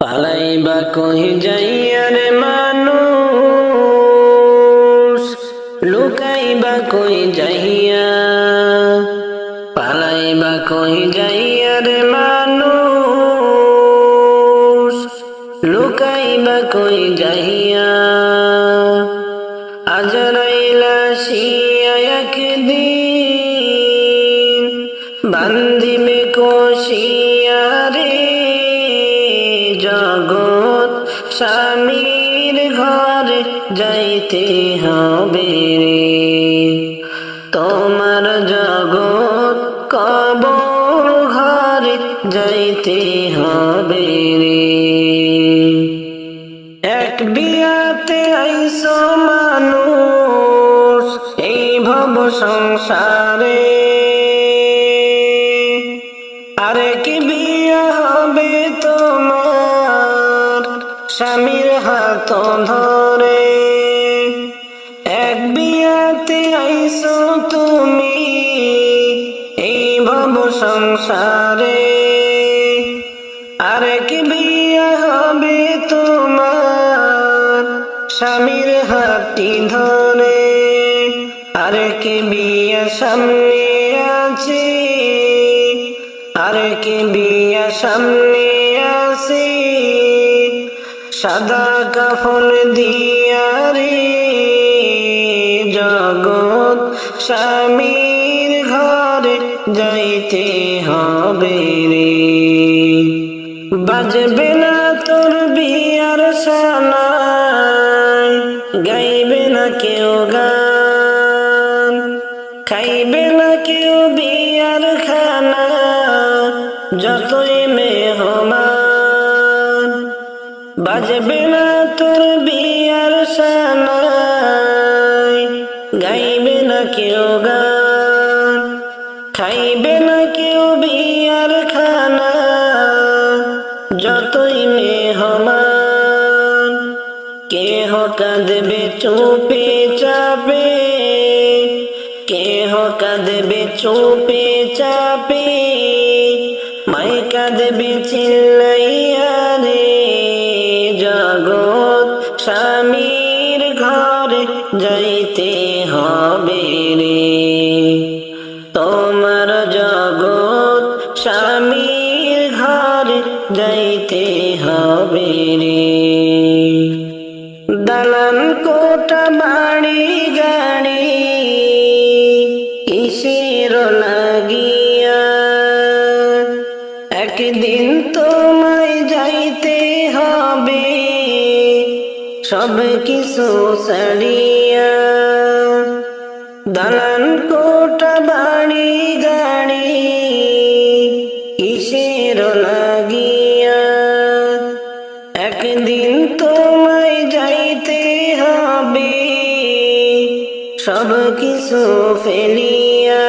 পালাইবা কই যাইয়ার মানুষ? লুকাইবা কই যাইয়া? পালাইবা কই যাইয়ার মানুষ? লুকাইবা কই যাইয়া? আজরাইলা শিয়া একদিন। যাইতে হবে রে। তোমার জগৎ কবর ঘরে যাইতে হবে রে। এক বিয়াতে আইস মানুষ, এই ভব সংসারে। আরেক বিয়া হবে তোমার, স্বামীর হাত সংসারে। আরেক বিয়া হবে তোমার? স্বামীর হাতটি ধরে। আরেক বিয়া সামনে আছে? আরেক বিয়া সামনে আছে? সাদা কাফন দিয়া রে। জগৎ স্বামীর ঘরে যাইতে হবে রে। বাজবে না তোর বিয়ার সানাই গাইবে না কেউ গান, খাইবে না কেউ বিয়ার খানা, যতই মেহমান। বাজবে না তোর বিয়ার সানাই খাইবে না কেউ বিয়ার খানা যতই মেহমান, কেহ কাঁদবে, চুপে চাপে, কেহ কাঁদবে, চুপে চাপে মাই কাঁদবে চিল্লাইয়া রে জগৎ স্বামীর ঘরে যাইতে সব কিছু ছাড়িয়া দালান কোটা বাড়ি গাড়ি কিসের লাগিয়া? একদিন তোমায় যাইতে হবে, সব কিছু ফেলিয়া।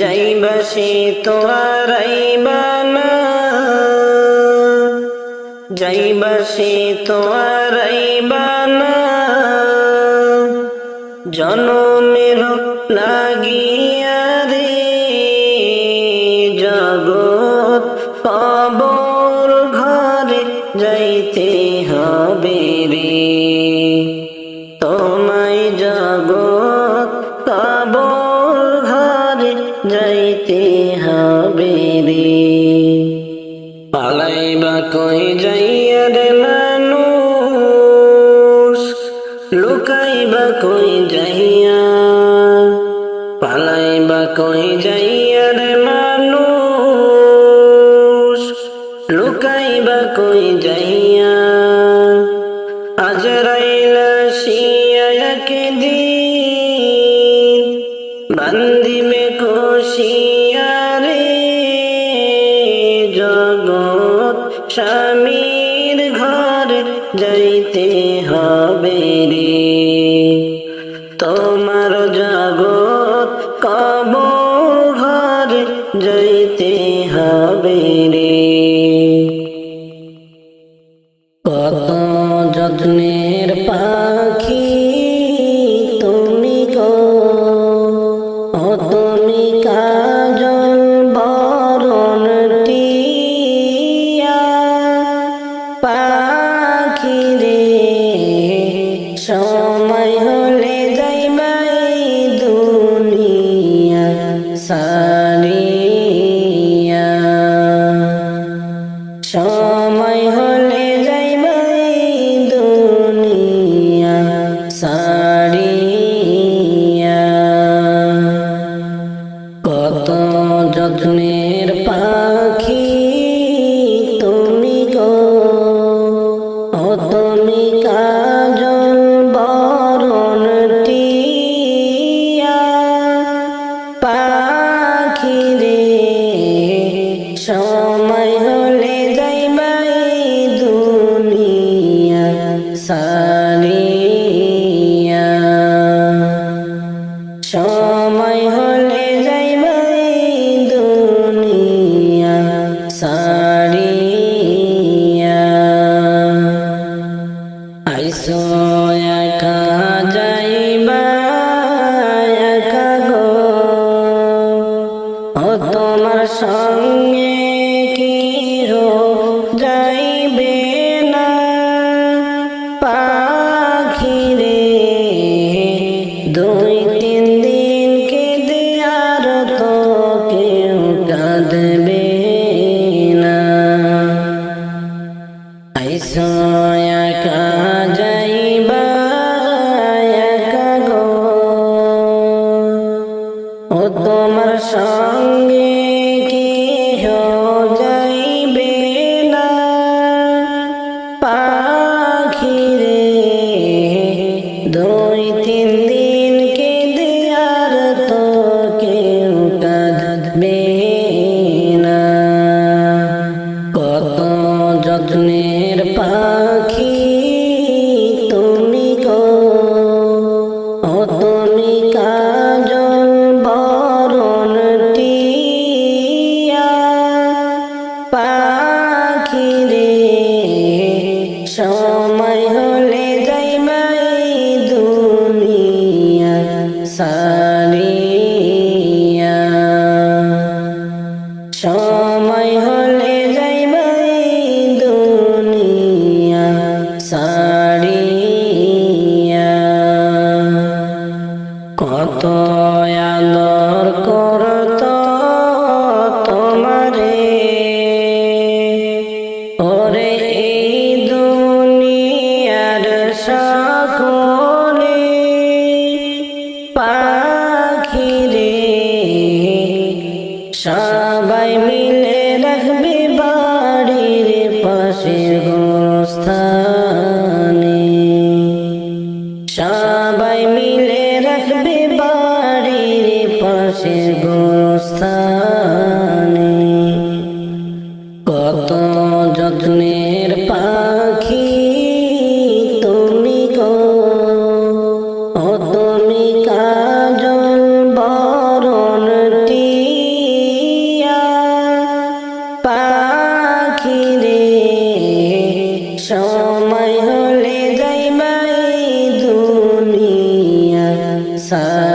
যাইবা সে তো আর আইবা না, যাইবা সে তো জনমের লাগিয়া রে, জগৎ কবর ঘরে যাইতে হবে রে। তোমায় জগৎ কবর ঘরে যাইতে হবে রে। পালাইবা কই যাইয়ার আজরাইলা শিয়া একদিন বান্দিবে কোশিয়া রে জগৎ স্বামীর ঘরে যাইতে হবে রে। তোমার জগৎ কবর ঘরে যাইতে হবে রে। আইসো coração.